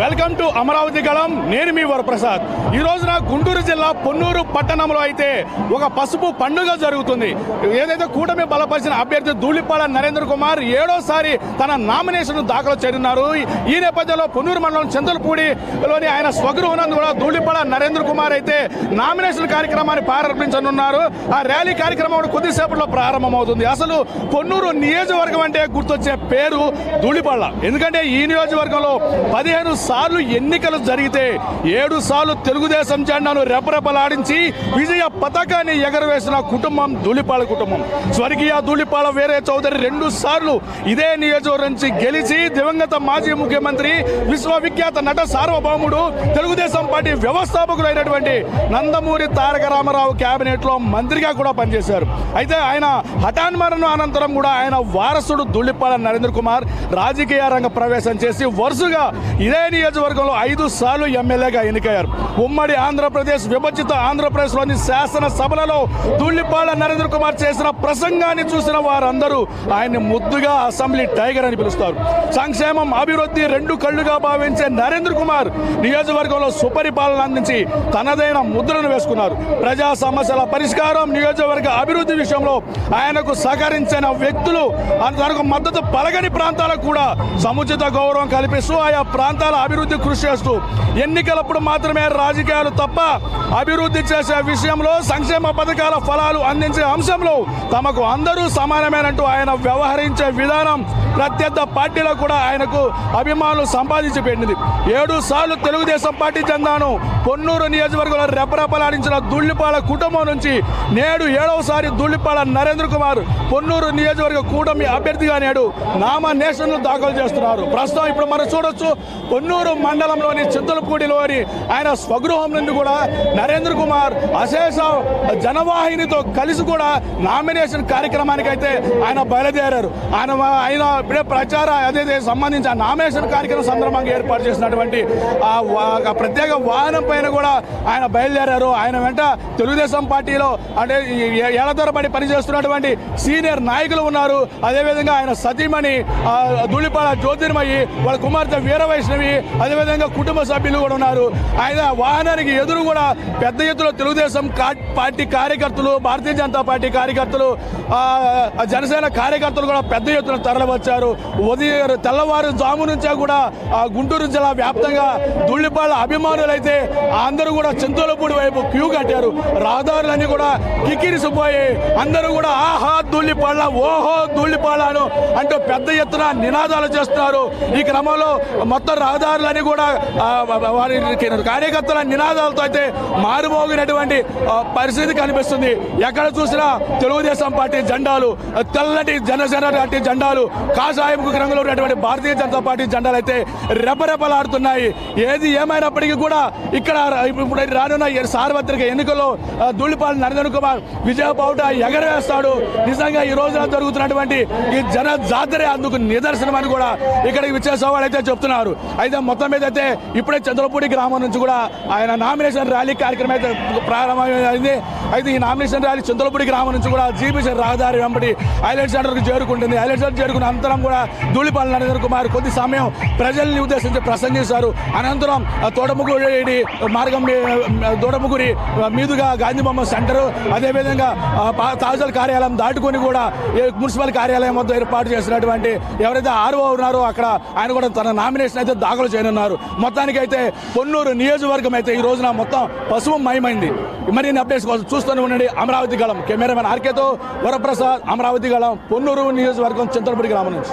Welcome to Amaravati గళం. నేను మీ వరప్రసాద్. ఈ రోజున గుంటూరు జిల్లా పొన్నూరు పట్టణంలో అయితే ఒక పసుపు పండుగ జరుగుతుంది. ఏదైతే కూటమి బలపరిచిన అభ్యర్థి ధూళిపాల నరేంద్ర కుమార్ ఏడోసారి తన నామినేషన్ దాఖలు చేరినారు ఈ నేపథ్యంలో పొన్నూరు మండలం చంద్రపూడిలోని ఆయన స్వగృహనందు కూడా ధూళిపాల నరేంద్ర కుమార్ అయితే నామినేషన్ కార్యక్రమాన్ని ప్రారంభించనున్నారు. ఆ ర్యాలీ కార్యక్రమం కొద్దిసేపట్లో ప్రారంభమవుతుంది. అసలు పొన్నూరు నియోజకవర్గం అంటే గుర్తొచ్చే పేరు ధూళిపాళ్ళ ఎందుకంటే ఈ నియోజకవర్గంలో పదిహేను సార్లు ఎన్నికలు జరిగితే ఏడు సార్లు తెలుగుదేశం జెండాను రెపరెపలాడించి విజయ పతాకాన్ని ఎగరవేసిన కుటుంబం ధూళిపాల కుటుంబం. స్వర్గీయ ధూళిపాల వేరే చౌదరి రెండు సార్లు ఇదే నియోజకవర్గం నుంచి గెలిచి దివంగత మాజీ ముఖ్యమంత్రి విశ్వవిఖ్యాత నట సార్వభౌముడు తెలుగుదేశం పార్టీ వ్యవస్థాపకులైనటువంటి నందమూరి తారక రామారావు కేబినెట్లో మంత్రిగా కూడా పనిచేశారు. అయితే ఆయన హఠాన్మరణం అనంతరం కూడా ఆయన వారసుడు దుల్లిపాల నరేంద్ర కుమార్ రాజకీయ రంగ ప్రవేశం చేసి వరుసగా ఇదే నియోజకవర్గంలో ఐదు సార్లు ఎమ్మెల్యేగా ఎన్నికయ్యారు. ఉమ్మడి ఆంధ్రప్రదేశ్ విభజిత ఆంధ్రప్రదేశ్లోని శాసనసభలలో దుల్లిపాల నరేంద్ర కుమార్ చేసిన ప్రసంగాన్ని చూసిన వారందరూ ఆయన్ని ముద్దుగా అసెంబ్లీ టైగర్ అని పిలుస్తారు. సంక్షేమం అభివృద్ధి రెండు కళ్ళుగా భావించే నరేంద్ర కుమార్ నియోజకవర్గంలో సుపరిపాలన అందించి తనదైన ముద్రను వేసుకున్నారు. ప్రజా సమస్యల పరిష్కారం నియోజకవర్గ అభివృద్ధి విషయంలో ఆయనకు సహకరించిన వ్యక్తులు తనకు మద్దతు పలగని ప్రాంతాలకు కూడా సముచిత గౌరవం కల్పిస్తూ ఆయా ప్రాంతాల అభివృద్ధి కృషి చేస్తూ ఎన్నికలప్పుడు మాత్రమే రాజకీయాలు తప్ప అభివృద్ధి చేసే విషయంలో సంక్షేమ పథకాల ఫలాలు అందించే అంశంలో తమకు అందరూ సమానమేనంటూ ఆయన వ్యవహరించే విధానం ప్రత్యర్థ పార్టీలో కూడా ఆయనకు అభిమానులు సంపాదించి పెట్టింది. ఏడు సార్లు తెలుగుదేశం పార్టీ చెందాను పొన్నూరు నియోజకవర్గంలో రెపరెపలాడించిన దుళ్ళిపాల కుటుంబం నుంచి నేడు ఏడవసారి దుళ్ళిపాల నరేంద్ర కుమార్ పొన్నూరు నియోజకవర్గ కూటమి అభ్యర్థిగా నేడు నామినేషన్లు దాఖలు చేస్తున్నారు. ప్రస్తుతం ఇప్పుడు మనం చూడొచ్చు పొన్నూరు మండలంలోని చింతలపూడిలోని ఆయన స్వగృహం నుండి కూడా నరేంద్ర కుమార్ అశేష జనవాహినితో కలిసి కూడా నామినేషన్ కార్యక్రమానికి అయితే ఆయన బయలుదేరారు. ఆయన ఆయన ఇప్పుడే ప్రచార అదే సంబంధించి ఆ నామినేషన్ కార్యక్రమం సందర్భంగా ఏర్పాటు చేసినటువంటి ఆ ప్రత్యేక వాహనం పైన కూడా ఆయన బయలుదేరారు. ఆయన వెంట తెలుగుదేశం పార్టీలో అంటే ఈ ఏళ్ళ తరబడి పనిచేస్తున్నటువంటి సీనియర్ నాయకులు ఉన్నారు. అదేవిధంగా ఆయన సతీమణి ధూళిపాడ ధూళిపాల జ్యోతిర్మయి వాళ్ళ కుమార్తె వీర వైష్ణవి అదేవిధంగా కుటుంబ సభ్యులు కూడా ఉన్నారు. ఆయన వాహనానికి ఎదురు కూడా పెద్ద ఎత్తున తెలుగుదేశం పార్టీ కార్యకర్తలు భారతీయ జనతా పార్టీ కార్యకర్తలు జనసేన కార్యకర్తలు కూడా పెద్ద ఎత్తున తరలివచ్చారు. ఉదయం తెల్లవారు జాము నుంచే కూడా గుంటూరు జిల్లా వ్యాప్తంగా దుళ్ళిపాళ్ళ అభిమానులు అయితే అందరూ కూడా చింతలపూడి వైపు క్యూ కట్టారు. రహదారులన్నీ కూడా కిక్కిరిసిపోయి అందరూ కూడా ఆహా దుళ్ళిపాళ్ళ ఓహో దుళ్ళిపాళ్ళను అంటూ పెద్ద ఎత్తున నినాదాలు చేస్తున్నారు. ఈ క్రమంలో మొత్తం రహదారులన్నీ కూడా వారి కార్యకర్తల నినాదాలతో అయితే మారుమోగినటువంటి పరిస్థితి కనిపిస్తుంది. ఎక్కడ చూసినా తెలుగుదేశం పార్టీ జెండాలు తెల్లటి జనసేన పార్టీ జెండాలు కాషాయపు రంగులో ఉన్నటువంటి భారతీయ జనతా పార్టీ జెండాలు అయితే రెపరెపలాడుతున్నాయి. ఏది ఏమైనప్పటికీ కూడా ఇక్కడ ఇప్పుడు రానున్న సార్వత్రిక ఎన్నికల్లో ఆ, ధూళిపాల నరేంద్ర కుమార్ విజయబావుట ఎగరవేస్తాడు. నిజంగా ఈ రోజున జరుగుతున్నటువంటి ఈ జన జాతరే అందుకు నిదర్శనం అని కూడా ఇక్కడికి విచ్చేసే వాళ్ళు అయితే చెప్తున్నారు. అయితే మొత్తం మీద అయితే ఇప్పుడే చంద్రపూడి గ్రామం నుంచి కూడా ఆయన నామినేషన్ ర్యాలీ కార్యక్రమం అయితే ప్రారంభమైంది. అయితే ఈ నామినేషన్ ర్యాలీ చంద్రపూడి గ్రామం నుంచి కూడా జీబీసీ రహదారి వెంబడి హైలైట్ సెంటర్కు చేరుకుంటుంది. హైలైట్ సెంటర్ చేరుకున్న అనంతరం కూడా ధూళిపాల నరేంద్ర కుమార్ కొద్ది సమయం ప్రజల్ని ఉద్దేశించి ప్రసంగిస్తారు అనంతరం ఆ తోటముగుడి మార్గం మీ- దూడముగురి మీదుగా గాంధీ బొమ్మ సెంటర్ అదేవిధంగా ఆ, తహసీల్ కార్యాలయం దాటుకొని కూడా మున్సిపల్ కార్యాలయం వద్ద ఏర్పాటు చేసినటువంటి ఎవరైతే ఆర్ఓ ఉన్నారో అక్కడ ఆయన కూడా తన నామినేషన్ అయితే దాఖలు చేయనున్నారు. మొత్తానికి అయితే పొన్నూరు నియోజకవర్గం అయితే ఈ రోజున మొత్తం పశువు మయమైంది. మరిన్ని అప్డేట్స్ కోసం చూస్తూనే ఉండండి. అమరావతి గళం. కెమెరామెన్ ఆర్కేతో వరప్రసాద్. అమరావతి గళం పొన్నూరు నియోజకవర్గం చింతలపూడి గ్రామం నుంచి.